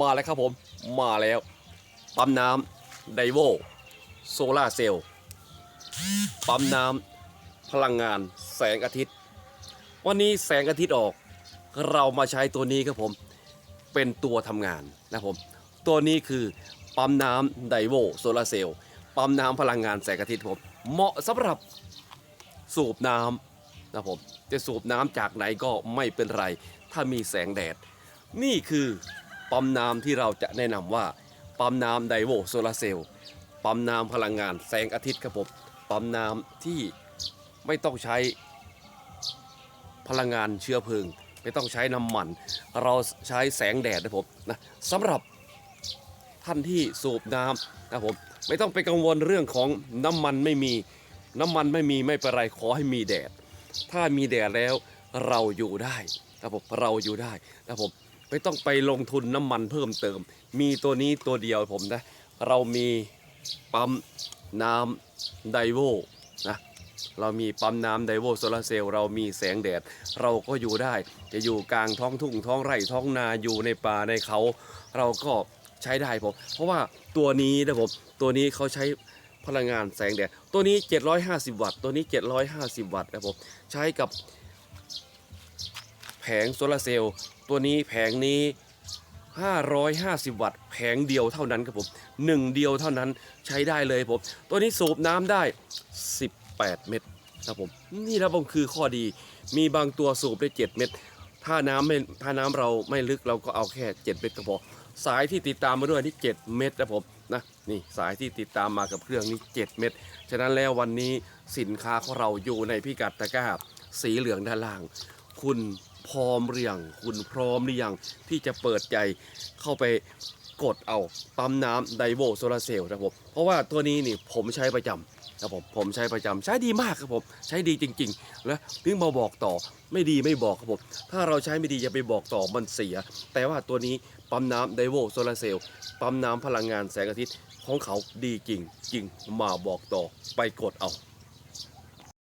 มาแล้วครับผม มาแล้ว ปั๊มน้ำไดโวโซลาเซลล์ปั๊มน้ำพลังงานแสงอาทิตย์ วันนี้แสงอาทิตย์ออก เรามาใช้ตัวนี้ครับผม เป็นตัวทำงานนะผม ตัวนี้คือปั๊มน้ำไดโวโซลาเซลล์ปั๊มน้ำพลังงานแสงอาทิตย์ผม เหมาะสำหรับสูบน้ำนะผมจะสูบน้ำจากไหนก็ไม่เป็นไร ถ้ามีแสงแดด นี่คือ ปั๊มน้ำที่เราจะแนะนำว่าปั๊มน้ำไดโวโซลาเซลล์ปั๊มน้ำพลังงานแสงอาทิตย์ครับผมปั๊มน้ำที่ไม่ต้องใช้พลังงานเชื้อเพลิง ไม่ต้องใช้น้ำมัน เราใช้แสงแดดนะผมนะสำหรับท่านที่สูบน้ำนะผมไม่ต้องไปกังวลเรื่องของน้ำมันไม่มีน้ำมันไม่มีไม่เป็นไรขอให้มีแดด ถ้ามีแดดแล้วเราอยู่ได้นะผมเราอยู่ได้นะผม ไม่ต้องไปลงทุนน้ำมันเพิ่มเติม มีตัวนี้ตัวเดียวผมนะ เรามีปั๊มน้ำไดโวนะเรามีปั๊มน้ำไดโวโซลาเซลล์เรามีแสงแดด เราก็อยู่ได้ จะอยู่กลางท้องทุ่งท้องไร่ท้องนาอยู่ในป่าในเขา เราก็ใช้ได้ผม เพราะว่าตัวนี้นะผมตัวนี้เขาใช้พลังงานแสงแดด ตัวนี้ 750 วัตต์ ตัวนี้ 750 วัตต์นะผม ใช้กับ ผงโซลาร์เซลล์ตัวนี้แผงนี้ 550 วัตต์ แผงเดียวเท่านั้นครับผมหนึ่งเดียวเท่านั้นใช้ได้เลยผมตัวนี้สูบน้ำได้ 18 เม็ดครับผมนี่นะผมคือข้อดีมีบางตัวสูบได้ 7 เม็ดถ้าน้ำไม่ถ้าน้ำเราไม่ลึกเราก็เอาแค่ 7 เม็ดก็พอสายที่ติดตามมาด้วยนี่7เม็ดนะผมนะนี่สายที่ติดตามมากับเครื่องนี้ 7 เม็ดฉะนั้นแล้ววันนี้สินค้าของเราอยู่ในพิกัดตะกร้าสีเหลืองด้านล่าง คุณ พร้อมหรือยังคุณพร้อมหรือยังที่จะเปิดใจเข้าไปกดเอาปั๊มน้ำไดโวโซลาเซลล์นะครับผมเพราะว่าตัวนี้นี่ผมใช้ประจำครับผมผมใช้ประจำใช้ดีมากครับผมใช้ดีจริง ๆ และถึงมาบอกต่อไม่ดีไม่บอกครับผมถ้าเราใช้ไม่ดีอย่าไปบอกต่อมันเสีย แต่ว่าตัวนี้ปั๊มน้ำไดโวโซลาเซลล์ปั๊มน้ำพลังงานแสงอาทิตย์ของเขาดีจริงจริงมาบอกต่อไปกดเอา